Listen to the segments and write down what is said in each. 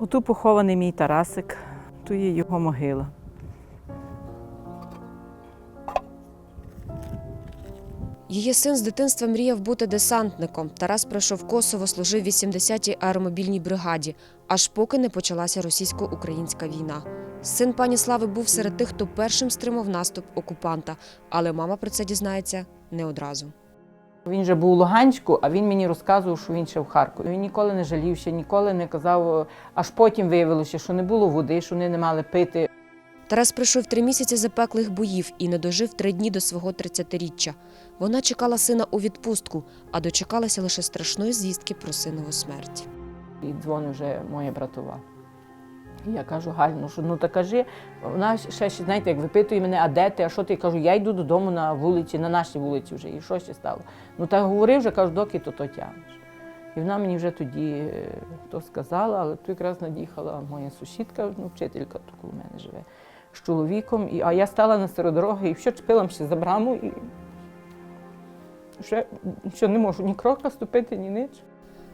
Отут похований мій Тарасик, тут є його могила. Її син з дитинства мріяв бути десантником. Тарас пройшов Косово, служив в 80-й аеромобільній бригаді, аж поки не почалася російсько-українська війна. Син пані Слави був серед тих, хто першим стримав наступ окупанта, але мама про це дізнається не одразу. Він же був у Луганську, а він мені розказував, що він ще в Харкові. Він ніколи не жалівся, ніколи не казав, аж потім виявилося, що не було води, що вони не мали пити. Тарас пройшов три місяці запеклих боїв і не дожив три дні до свого 30-річчя. Вона чекала сина у відпустку, а дочекалася лише страшної звістки про синову смерть. І дзвонить вже моя братова. Я кажу, Галь, ну що ну так кажи. Вона ще, знаєте, як випитує мене, а де ти, а що ти? Я кажу, я йду додому на вулиці, на нашій вулиці вже. І що ще стало? Ну так говори вже, кажу, доки то то тягнеш. І вона мені вже тоді е, то сказала, але тут якраз над'їхала моя сусідка, ну, вчителька тут у мене живе, з чоловіком. І, а я стала на серед дороги і все чпила ще за браму і ще, ще не можу ні крока ступити, ні ніч.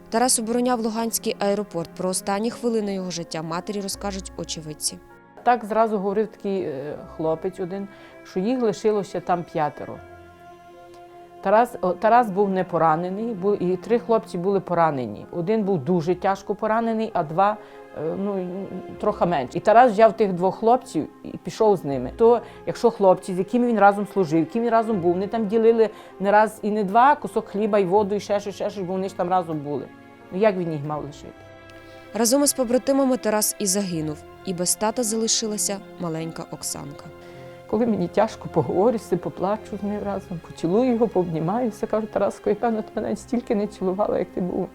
Тарас обороняв Луганський аеропорт. Про останні хвилини його життя матері розкажуть очевидці. Так зразу говорив такий е, хлопець один, що їх лишилося там п'ятеро. Тарас, Тарас був не поранений, і три хлопці були поранені. Один був дуже тяжко поранений, а два ну, трохи менше. І Тарас взяв тих двох хлопців і пішов з ними. То, якщо хлопці, з якими він разом служив, яким він разом був, вони там ділили не раз і не два кусок хліба і воду, і ще щось, ще щось, бо вони ж там разом були. Ну як він їх мав лишити? Разом із побратимами Тарас і загинув, і без тата залишилася маленька Оксанка. Коли мені тяжко поговорюся, поплачу з ним разом, поцілую його, пообнімаюся. Кажу, Тараско, я певно, ти мене стільки не цілувала, як ти був.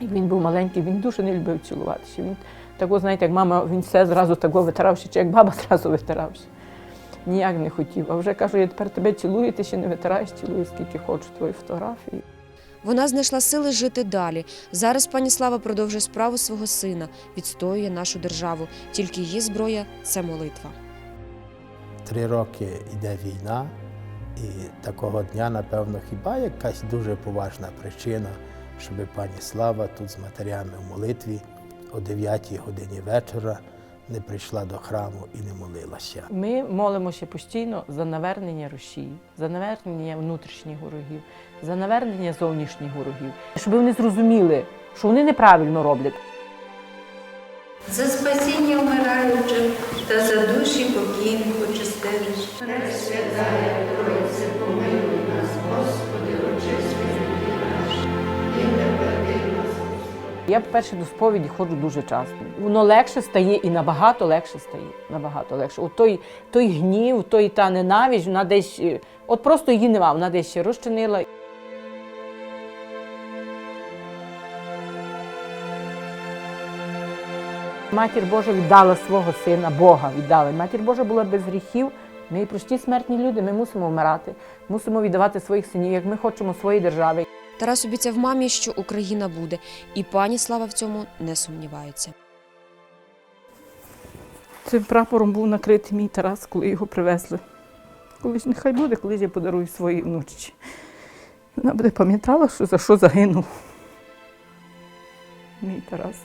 І він був маленький, він дуже не любив цілуватися. Він такого, знаєте, як мама, він все зразу такого витирався, чи як баба зразу витирався. Ніяк не хотів. А вже кажу, я тепер тебе цілую, ти ще не витираєш, цілую, скільки хочу твої фотографії. Вона знайшла сили жити далі. Зараз пані Слава продовжує справу свого сина, відстоює нашу державу. Тільки її зброя це молитва. Три роки йде війна, і такого дня, напевно, хіба якась дуже поважна причина, щоб пані Слава тут з матерями в молитві о 9 годині вечора не прийшла до храму і не молилася. Ми молимося постійно за навернення Росії, за навернення внутрішніх ворогів, за навернення зовнішніх ворогів, щоб вони зрозуміли, що вони неправильно роблять. За спасіння вмираючих та за душі покійних очистилищ. Я перше до сповіді ходжу дуже часто. Воно легше стає і набагато легше стає. Набагато легше. От той, той гнів, той та ненависть, вона десь, е, от просто її нема, вона десь ще розчинила. Матір Божа віддала свого сина, Бога віддала. Матір Божа була без гріхів. Ми прості смертні люди, ми мусимо вмирати, мусимо віддавати своїх синів, як ми хочемо своєї держави. Тарас обіцяв мамі, що Україна буде, і пані Слава в цьому не сумнівається. Цим прапором був накритий мій Тарас, коли його привезли. Колись нехай буде, колись я подарую своїй внучці. Вона буде пам'ятала, що за що загинув. Мій Тарас.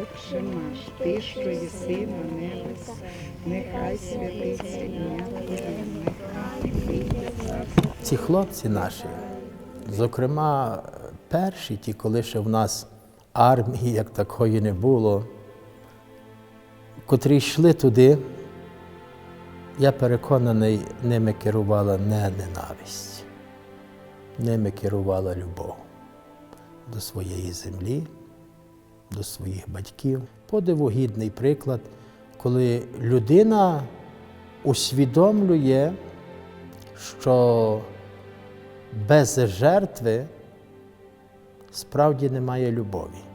Отче наш, ти, що єси на небес, нехай святиться ім'я Твоє, нехай прийде Ці хлопці наші, зокрема, перші, ті, коли ще в нас армії як такої не було, котрі йшли туди, я переконаний, ними керувала не ненависть, ними керувала любов до своєї землі, до своїх батьків. Подивогідний приклад, коли людина усвідомлює, що без жертви справді немає любові.